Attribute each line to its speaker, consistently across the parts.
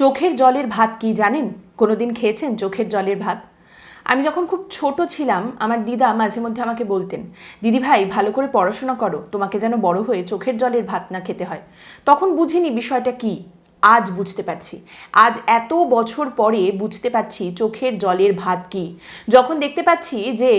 Speaker 1: চোখের জলের ভাত কি জানেন? কোনোদিন খেয়েছেন চোখের জলের ভাত? আমি যখন খুব ছোট ছিলাম, আমার দিদা মাঝে মধ্যে আমাকে বলতেন, দিদি ভাই, ভালো করে পড়াশোনা করো, তোমাকে যেন বড় হয়ে চোখের জলের ভাত না খেতে হয়। তখন বুঝিনি বিষয়টা কি, আজ বুঝতে পারছি। আজ এত বছর পরে বুঝতে পারছি চোখের জলের ভাত কি। যখন দেখতে পাচ্ছি যে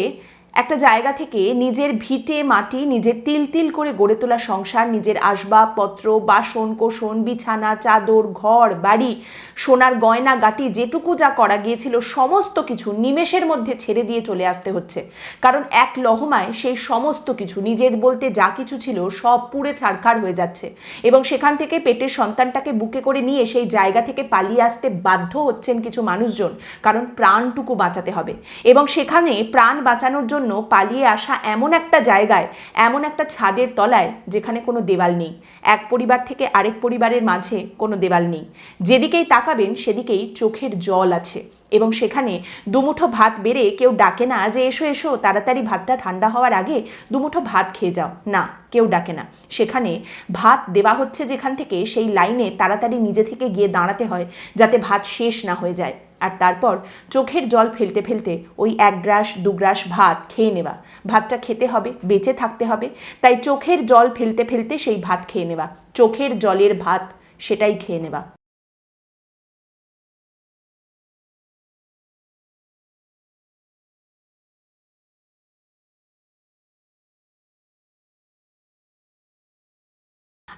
Speaker 1: একটা জায়গা থেকে নিজের ভিটে মাটি, নিজের তিল তিল করে গড়ে তোলা সংসার, নিজের আসবাবপত্র, বাসন কোসন, বিছানা, চাদর, ঘর, বাড়ি, সোনার গয়না, গাটি, যেটুকু যা করা গিয়েছিল, সমস্ত কিছু নিমেষের মধ্যে ছেড়ে দিয়ে চলে আসতে হচ্ছে। কারণ এক লহমায় সেই সমস্ত কিছু, নিজের বলতে যা কিছু ছিল, সব পুড়ে ছাড়খাড় হয়ে যাচ্ছে। এবং সেখান থেকে পেটের সন্তানটাকে বুকে করে নিয়ে সেই জায়গা থেকে পালিয়ে আসতে বাধ্য হচ্ছেন কিছু মানুষজন, কারণ প্রাণটুকু বাঁচাতে হবে। এবং সেখানে প্রাণ বাঁচানোর জন্য পালিয়ে আসা এমন একটা জায়গায়, এমন একটা ছাদের তলায় যেখানে কোনো দেওয়াল নেই। এক পরিবার থেকে আরেক পরিবারের মাঝে কোনো দেওয়াল নেই। যেদিকেই তাকাবেন সেদিকেই চোখের জল আছে এবং সেখানে দুমুঠো ভাত বেড়ে কেউ ডাকে না যে, এসো এসো, তাড়াতাড়ি ভাতটা ঠান্ডা হওয়ার আগে দুমুঠো ভাত খেয়ে যাও। না, কেউ ডাকে না। সেখানে ভাত দেওয়া হচ্ছে যেখান থেকে সেই লাইনে তাড়াতাড়ি নিজে থেকে গিয়ে দাঁড়াতে হয় যাতে ভাত শেষ না হয়ে যায়। আর তারপর চোখের জল ফেলতে ফেলতে ওই এক গ্রাস, দু গ্রাস ভাত খেয়ে নেওয়া। ভাতটা খেতে হবে, বেঁচে থাকতে হবে। তাই চোখের জল ফেলতে ফেলতে সেই ভাত খেয়ে নেওয়া। চোখের জলের ভাত সেটাই খেয়ে নেওয়া।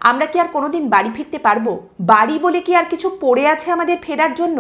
Speaker 1: আমরা কি আর কোনোদিন বাড়ি ফিরতে পারব? বাড়ি বলে কি আর কিছু পড়ে আছে আমাদের ফেরার জন্য?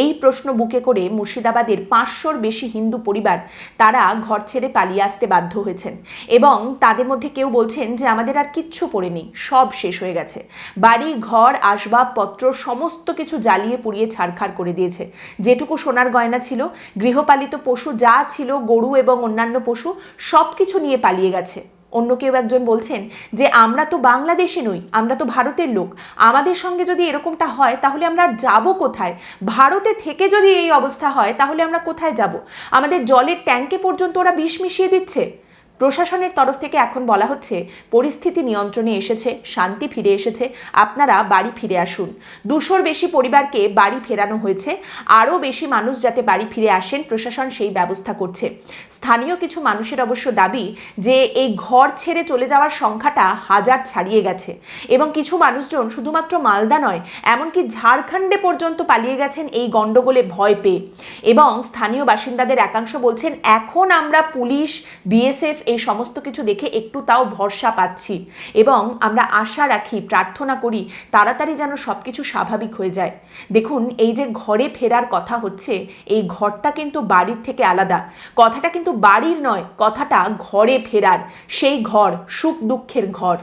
Speaker 1: এই প্রশ্ন বুকে করে মুর্শিদাবাদের পাঁচশোর বেশি হিন্দু পরিবার তারা ঘর ছেড়ে পালিয়ে আসতে বাধ্য হয়েছেন এবং তাদের মধ্যে কেউ বলছেন যে আমাদের আর কিচ্ছু পড়ে নেই, সব শেষ হয়ে গেছে। বাড়ি, ঘর, আসবাবপত্র, সমস্ত কিছু জ্বালিয়ে পুড়িয়ে ছাড়খাড় করে দিয়েছে। যেটুকু সোনার গয়না ছিল, গৃহপালিত পশু যা ছিল, গরু এবং অন্যান্য পশু সব কিছু নিয়ে পালিয়ে গেছে। অন্য কেউ একজন বলছেন যে, আমরা তো বাংলাদেশে নই, আমরা তো ভারতের লোক। আমাদের সঙ্গে যদি এরকমটা হয়, তাহলে আমরা যাব কোথায়? ভারতে থেকে যদি এই অবস্থা হয়, তাহলে আমরা কোথায় যাব? আমাদের জলের ট্যাঙ্কে পর্যন্ত ওরা বিষ মিশিয়ে দিচ্ছে। প্রশাসনের তরফ থেকে এখন বলা হচ্ছে, পরিস্থিতি নিয়ন্ত্রণে এসেছে, শান্তি ফিরে এসেছে, আপনারা বাড়ি ফিরে আসুন। দুশোর বেশি পরিবারকে বাড়ি ফেরানো হয়েছে, আরও বেশি মানুষ যাতে বাড়ি ফিরে আসেন, প্রশাসন সেই ব্যবস্থা করছে। স্থানীয় কিছু মানুষের অবশ্য দাবি যে, এই ঘর ছেড়ে চলে যাওয়ার সংখ্যাটা হাজার ছাড়িয়ে গেছে এবং কিছু মানুষজন শুধুমাত্র মালদা নয়, এমনকি ঝাড়খণ্ডে পর্যন্ত পালিয়ে গেছেন এই গণ্ডগোলে ভয় পেয়ে। এবং স্থানীয় বাসিন্দাদের একাংশ বলছেন, এখন আমরা পুলিশ, বিএসএফ এই সমস্ত কিছু দেখে একটু তাও ভরসা পাচ্ছি। এবং আমরা আশা রাখি, প্রার্থনা করি, তাড়াতাড়ি যেন সব কিছু স্বাভাবিক হয়ে যায়। দেখুন, এই যে ঘরে ফেরার কথা হচ্ছে, এই ঘরটা কিন্তু বাড়ির থেকে আলাদা। কথাটা কিন্তু বাড়ির নয়, কথাটা ঘরে ফেরার। সেই ঘর সুখ দুঃখের ঘর।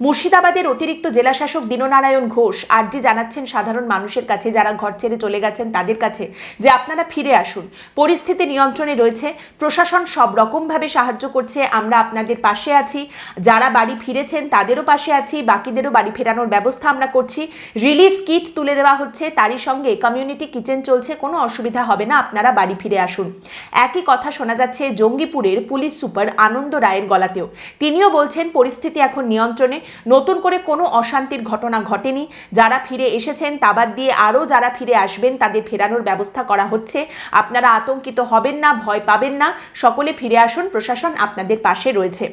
Speaker 1: মুর্শিদাবাদের অতিরিক্ত জেলাশাসক দীননারায়ণ ঘোষ আর্জি জানাচ্ছেন সাধারণ মানুষের কাছে যারা ঘর ছেড়ে চলে গেছেন তাদের কাছে যে আপনারা ফিরে আসুন। পরিস্থিতি নিয়ন্ত্রণে রয়েছে। প্রশাসন সব রকমভাবে সাহায্য করছে। আমরা আপনাদের পাশে আছি। যারা বাড়ি ফিরেছেন তাদেরও পাশে আছি। বাকিদেরও বাড়ি ফেরানোর ব্যবস্থা আমরা করছি। রিলিফ কিট তুলে দেওয়া হচ্ছে। তারই সঙ্গে কমিউনিটি কিচেন চলছে। কোনো অসুবিধা হবে না। আপনারা বাড়ি ফিরে আসুন। একই কথা শোনা যাচ্ছে জঙ্গিপুরের পুলিশ সুপার আনন্দ রায়ের গলাতেও। তিনিও বলছেন, পরিস্থিতি এখন নিয়ন্ত্রণে নতুন করে কোনো অশান্তির ঘটনা ঘটেনি। যারা ফিরে এসেছেন তাবাদ দিয়ে আরও যারা ফিরে আসবেন, তাদের ফেরানোর ব্যবস্থা করা হচ্ছে। আপনারা আতঙ্কিত হবেন না, ভয় পাবেন না। সকলে ফিরে আসুন, প্রশাসন আপনাদের পাশে রয়েছে।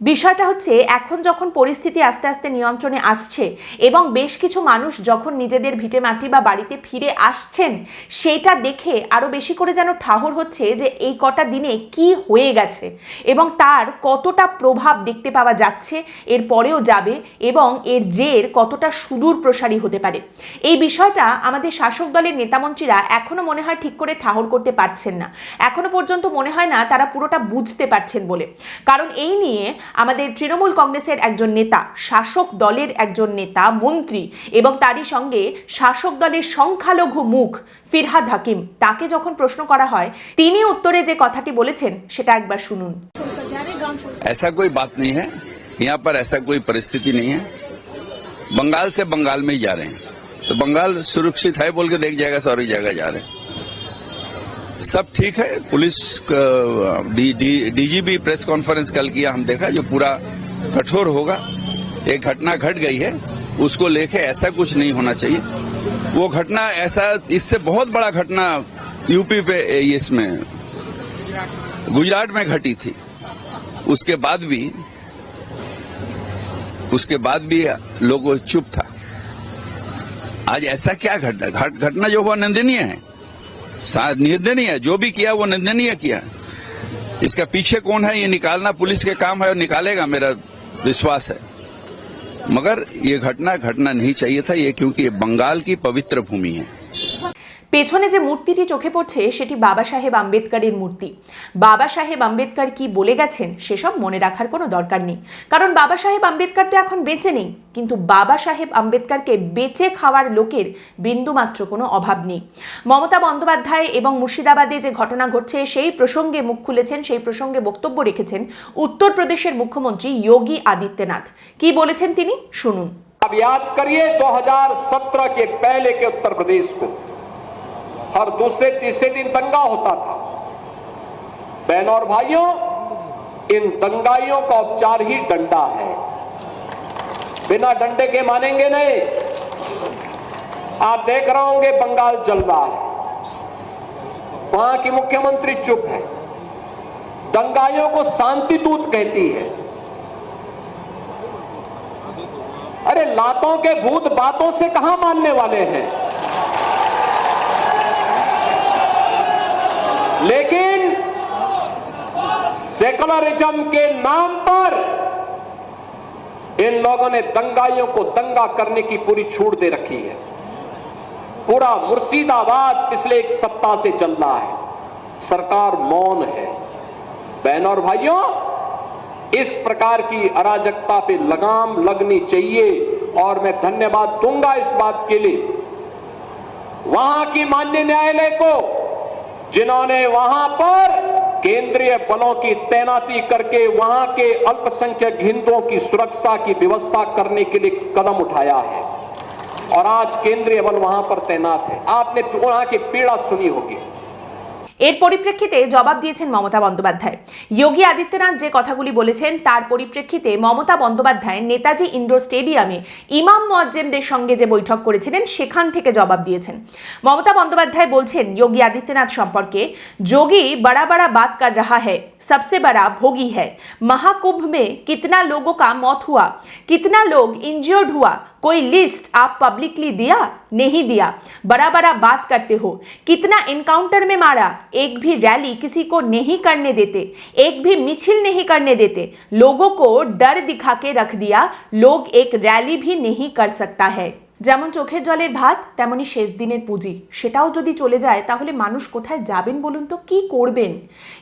Speaker 1: বিষয়টা হচ্ছে, এখন যখন পরিস্থিতি আস্তে আস্তে নিয়ন্ত্রণে আসছে এবং বেশ কিছু মানুষ যখন নিজেদের ভিটে মাটি বা বাড়িতে ফিরে আসছেন, সেটা দেখে আরও বেশি করে যেন ঠাহর হচ্ছে যে এই কটা দিনে কি হয়ে গেছে এবং তার কতটা প্রভাব দেখতে পাওয়া যাচ্ছে, এর পরেও যাবে এবং এর জের কতটা সুদূর প্রসারী হতে পারে। এই বিষয়টা আমাদের শাসক দলের নেতামন্ত্রীরা এখনও মনে হয় ঠিক করে ঠাহর করতে পারছেন না। এখনও পর্যন্ত মনে হয় না তারা পুরোটা বুঝতে পারছেন বলে। কারণ এই নিয়ে আমাদের তৃণমূল কংগ্রেসের একজন নেতা শাসক দলের একজন নেতা মন্ত্রী এবং তারই সঙ্গে শাসক দলের সংখ্যালঘু মুখ ফিরহাদ হাকিম তাকে যখন প্রশ্ন করা হয় তিনি উত্তরে যে কথাটি বলেছেন সেটা একবার শুনুন
Speaker 2: छोड़कर जा रहे गांव छोड़
Speaker 3: ऐसा कोई बात नहीं है यहाँ पर ऐसा कोई परिस्थिति नहीं है बंगाल से बंगाल में ही जा रहे हैं तो बंगाल सुरक्षित है बोल के देख जाएगा सारी जगह जा रहे हैं सब ठीक है। पुलिस डीजीपी प्रेस कॉन्फ्रेंस कल किया हम देखा, जो पूरा कठोर होगा। एक घटना घट गई है, उसको लेके ऐसा कुछ नहीं होना चाहिए। वो घटना ऐसा, इससे बहुत बड़ा घटना यूपी पे इसमें, गुजरात में घटी थी। उसके बाद भी, उसके बाद भी लोग चुप था। आज ऐसा क्या घटना घटना जो हुआ, निंदनीय है। निंदनीय, जो भी किया, वो निंदनीय किया। इसका पीछे कौन है? ये निकालना पुलिस के काम है और निकालेगा, मेरा विश्वास है। मगर ये घटना घटना नहीं चाहिए था, ये क्योंकि ये बंगाल की पवित्र भूमि है।
Speaker 1: পেছনে যে মূর্তিটি চোখে পড়ছে সেটি বাবা সাহেব আম্বেদকরের মূর্তি বাবা সাহেব আম্বেদকর কি বলে গেছেন সেসব মনে রাখার কোনো দরকার নেই কারণ বাবা সাহেব আম্বেদকর তো এখন বেঁচে নেই কিন্তু বাবা সাহেব আম্বেদকরকে বেঁচে খাওয়ার লোকের বিন্দুমাত্র কোনো অভাব নেই মমতা বন্দ্যোপাধ্যায় এবং মুর্শিদাবাদে যে ঘটনা ঘটছে সেই প্রসঙ্গে মুখ খুলেছেন সেই প্রসঙ্গে বক্তব্য রেখেছেন উত্তরপ্রদেশের মুখ্যমন্ত্রী যোগী আদিত্যনাথ কি বলেছেন তিনি শুনুন
Speaker 2: अब याद करिए 2017 के पहले के उत्तर प्रदेश को हर दूसरे तीसरे दिन दंगा होता था। बहनों और भाइयों, इन दंगाइयों का उपचार ही डंडा है। बिना डंडे के मानेंगे नहीं। आप देख रहे होंगे, बंगाल जल रहा है। वहाँ की मुख्यमंत्री चुप है। दंगाइयों को शांति दूत कहती है। अरे, लातों के भूत बातों से कहाँ मानने वाले हैं? लेकिन सेकुलरिज्म के नाम पर इन लोगों ने दंगाइयों को दंगा करने की पूरी छूट दे रखी है। पूरा मुर्शिदाबाद पिछले एक सप्ताह से चल रहा है। सरकार मौन है। बहनों और भाइयों, इस प्रकार की अराजकता पे लगाम लगनी चाहिए और मैं धन्यवाद दूँगा इस बात के लिए। वहाँ की मान्य न्यायालय को जिन्होंने वहाँ पर केंद्रीय बलों की तैनाती करके वहाँ के अल्पसंख्यक हिंदुओं की सुरक्षा की व्यवस्था करने के लिए कदम उठाया है। और आज केंद्रीय बल वहाँ पर तैनात है। आपने वहाँ की पीड़ा सुनी होगी।
Speaker 1: এর পরিপ্রেক্ষিতে জবাব দিয়েছেন মমতা বন্দ্যোপাধ্যায়। যোগী আদিত্যনাথ যে কথাগুলি বলেছেন, তার পরিপ্রেক্ষিতে মমতা বন্দ্যোপাধ্যায় নেতাজি ইন্ডোর স্টেডিয়ামে ইমাম মোয়াজ্জেমদের সঙ্গে যে বৈঠক করেছিলেন, সেখান থেকে জবাব দিয়েছেন। মমতা বন্দ্যোপাধ্যায় বলছেন, যোগী আদিত্যনাথ সম্পর্কে যোগী বড়া বড়া বাত কর রাহা হ্যায়, সবসে বড়া ভোগী হ্যায়। মহাকুম্ভ মে কিতনা লোগো কা মত হুয়া, কিতনা লোক ইঞ্জিওর্ড হুয়া कोई लिस्ट आप पब्लिकली दिया नहीं दिया बड़ा बड़ा बात करते हो कितना इनकाउंटर में मारा एक भी रैली किसी को नहीं करने देते एक भी मिछिल नहीं करने देते लोगों को डर दिखा के रख दिया लोग एक रैली भी नहीं कर सकता है যেমন চোখের জলের ভাত তেমনই শেষ দিনের পুঁজি সেটাও যদি চলে যায় তাহলে মানুষ কোথায় যাবেন বলুন তো কি করবেন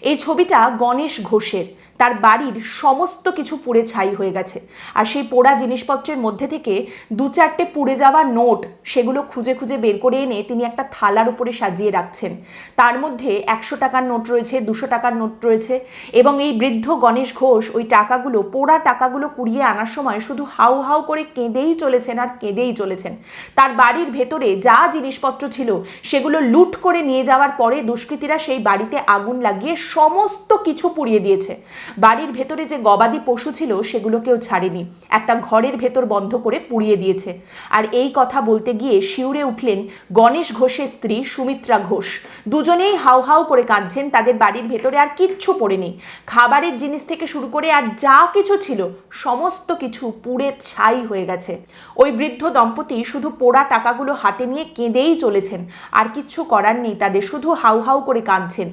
Speaker 1: এই ছবিটা গণেশ ঘোষের তার বাড়ির সমস্ত কিছু পুড়ে ছাই হয়ে গেছে। আর সেই পোড়া জিনিসপত্রের মধ্যে থেকে দু চারটে পুড়ে যাওয়া নোট সেগুলো খুঁজে খুঁজে বের করে এনে তিনি একটা থালার উপরে সাজিয়ে রাখছেন। তার মধ্যে একশো টাকার নোট রয়েছে, দুশো টাকার নোট রয়েছে এবং এই বৃদ্ধ গণেশ ঘোষ ওই টাকাগুলো, পোড়া টাকাগুলো কুড়িয়ে আনার সময় শুধু হাউ হাউ করে কেঁদেই চলেছেন আর কেঁদেই চলেছেন। তার বাড়ির ভেতরে যা জিনিসপত্র ছিল সেগুলো লুট করে নিয়ে যাওয়ার পরে দুষ্কৃতীরা সেই বাড়িতে আগুন লাগিয়ে সমস্ত কিছু পুড়িয়ে দিয়েছে। বাড়ির ভেতরে যে গবাদি পশু ছিল সেগুলোকেও ছাড়েনি। একটা ঘরের ভেতর বন্ধ করে পুড়িয়ে দিয়েছে। আর এই কথা বলতে গিয়ে শিউরে উঠলেন গণেশ ঘোষের স্ত্রী সুমিত্রা ঘোষ। দুজনেই হাউ হাউ করে কাঁদছেন, তাদের বাড়ির ভেতরে আর কিচ্ছু পড়েনি। খাবারের জিনিস থেকে শুরু করে আর যা কিছু ছিল, সমস্ত কিছু পুড়ে ছাই হয়ে গেছে। ওই বৃদ্ধ দম্পতি শুধু পোড়া টাকাগুলো হাতে নিয়ে কেঁদেই চলেছেন। আর কিচ্ছু করার নেই, তাদের শুধু হাউ হাউ করে কাঁদছেন।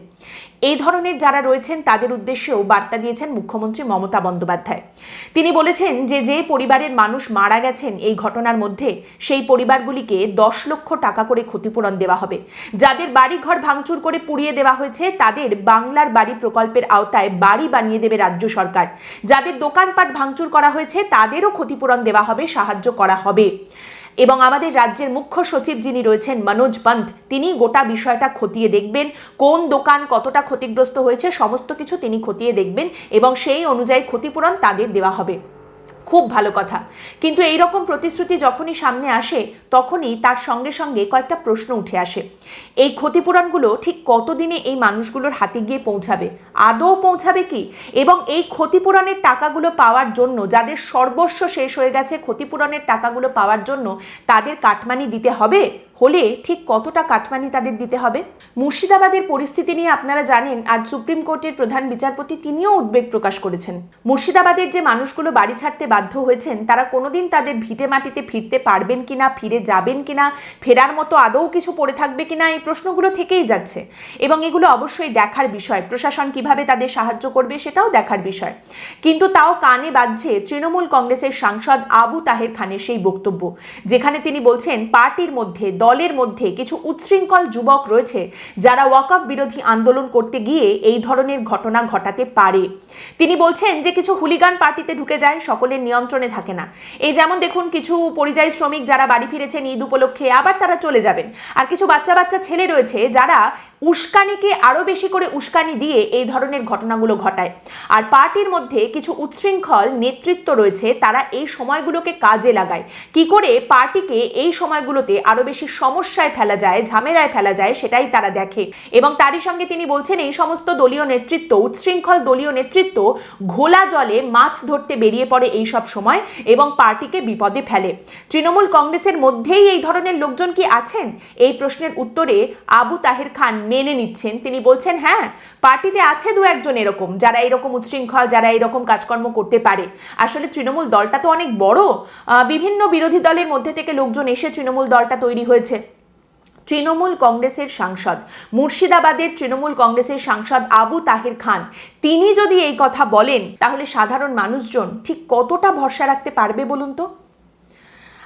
Speaker 1: এই ধরনের যারা রয়েছেন, তাদের উদ্দেশ্যেও বার্তা দিয়েছেন মুখ্যমন্ত্রী মমতা বন্দ্যোপাধ্যায়। তিনি বলেছেন যে যে পরিবারের মানুষ মারা গেছেন এই ঘটনার মধ্যে, সেই পরিবারগুলিকে দশ লক্ষ টাকা করে ক্ষতিপূরণ দেওয়া হবে। যাদের বাড়ি ঘর ভাঙচুর করে পুড়িয়ে দেওয়া হয়েছে, তাদের বাংলার বাড়ি প্রকল্পের আওতায় বাড়ি বানিয়ে দেবে রাজ্য সরকার। যাদের দোকানপাট ভাঙচুর করা হয়েছে, তাদেরও ক্ষতিপূরণ দেওয়া হবে, সাহায্য করা হবে। এবং আমাদের রাজ্যের মুখ্য সচিব যিনি রয়েছেন মনোজ পন্থ, তিনি গোটা বিষয়টা খতিয়ে দেখবেন, কোন দোকান কতটা ক্ষতিগ্রস্ত হয়েছে, সমস্ত কিছু তিনি খতিয়ে দেখবেন এবং সেই অনুযায়ী ক্ষতিপূরণ তাদের দেওয়া হবে। খুব ভালো কথা। কিন্তু এই রকম প্রতিশ্রুতি যখনই সামনে আসে, তখনই তার সঙ্গে সঙ্গে কয়েকটা প্রশ্ন উঠে আসে। এই ক্ষতিপূরণগুলো ঠিক কতদিনে এই মানুষগুলোর হাতে গিয়ে পৌঁছাবে? আদৌ পৌঁছাবে কি? এবং এই ক্ষতিপূরণের টাকাগুলো পাওয়ার জন্য, যাদের সর্বস্ব শেষ হয়ে গেছে ক্ষতিপূরণের টাকাগুলো পাওয়ার জন্য, তাদের কাটমানি দিতে হবে? হলে ঠিক কতটা কাটমানি তাদের দিতে হবে? মুর্শিদাবাদের পরিস্থিতি নিয়ে আপনারা জানেন, আজ সুপ্রিম কোর্টের প্রধান বিচারপতি তিনিও উদ্বেগ প্রকাশ করেছেন। মুর্শিদাবাদের যে মানুষগুলো বাড়ি ছাড়তে বাধ্য হয়েছেন, তারা কোনোদিন তাদের ভিটে মাটিতে ফিরতে পারবেন কিনা, ফিরে যাবেন কিনা, ফেরার মতো আদৌ কিছু পড়ে থাকবে কিনা, এই প্রশ্নগুলো থেকেই যাচ্ছে। এবং এগুলো অবশ্যই দেখার বিষয়, প্রশাসন কীভাবে তাদের সাহায্য করবে সেটাও দেখার বিষয়। কিন্তু তাও কানে বাজছে তৃণমূল কংগ্রেসের সাংসদ আবু তাহের খানের সেই বক্তব্য, যেখানে তিনি বলছেন, পার্টির মধ্যে দলের মধ্যে কিছু উচ্ছৃঙ্খল যুবক রয়েছে যারা ওয়াকফ বিরোধী আন্দোলন করতে গিয়ে এই ধরনের ঘটনা ঘটাতে পারে। তিনি বলছেন যে কিছু হুলিগান পার্টিতে ঢুকে যায়, সকলের নিয়ন্ত্রণে থাকে না। এই যেমন দেখুন, কিছু পরিযায়ী শ্রমিক যারা বাড়ি ফিরেছেন ঈদ উপলক্ষে, আবার তারা চলে যাবেন। আর কিছু বাচ্চা বাচ্চা ছেলে রয়েছে যারা উস্কানিকে আরও বেশি করে উস্কানি দিয়ে এই ধরনের ঘটনাগুলো ঘটায়। আর পার্টির মধ্যে কিছু উচ্ছৃঙ্খল নেতৃত্ব রয়েছে, তারা এই সময়গুলোকে কাজে লাগায়। কি করে পার্টিকে এই সময়গুলোতে আরও বেশি সমস্যায় ফেলা যায়, ঝামেলায় ফেলা যায়, সেটাই তারা দেখে। এবং তারই সঙ্গে তিনি বলছেন, এই সমস্ত দলীয় নেতৃত্ব, উচ্ছৃঙ্খল দলীয় নেতৃত্ব ঘোলা জলে মাছ ধরতে বেরিয়ে পড়ে এই সব সময় এবং পার্টিকে বিপদে ফেলে। তৃণমূল কংগ্রেসের মধ্যেই এই ধরনের লোকজন কি আছেন? এই প্রশ্নের উত্তরে আবু তাহের খান মেনে নিচ্ছেন। তিনি বলছেন হ্যাঁ পার্টিতে আছে দু একজন এরকম, যারা এরকম উচ্ছৃঙ্খল, যারা এরকম কাজকর্ম করতে পারে। আসলে তৃণমূল দলটা তো অনেক বড়। বিভিন্ন বিরোধী দলের মধ্যে থেকে লোকজন এসে তৃণমূল দলটা তৈরি হয়েছে। তৃণমূল কংগ্রেসের সাংসদ, মুর্শিদাবাদের তৃণমূল কংগ্রেসের সাংসদ আবু তাহির খান, তিনি যদি এই কথা বলেন, তাহলে সাধারণ মানুষজন ঠিক কতটা ভরসা রাখতে পারবে বলুন তো?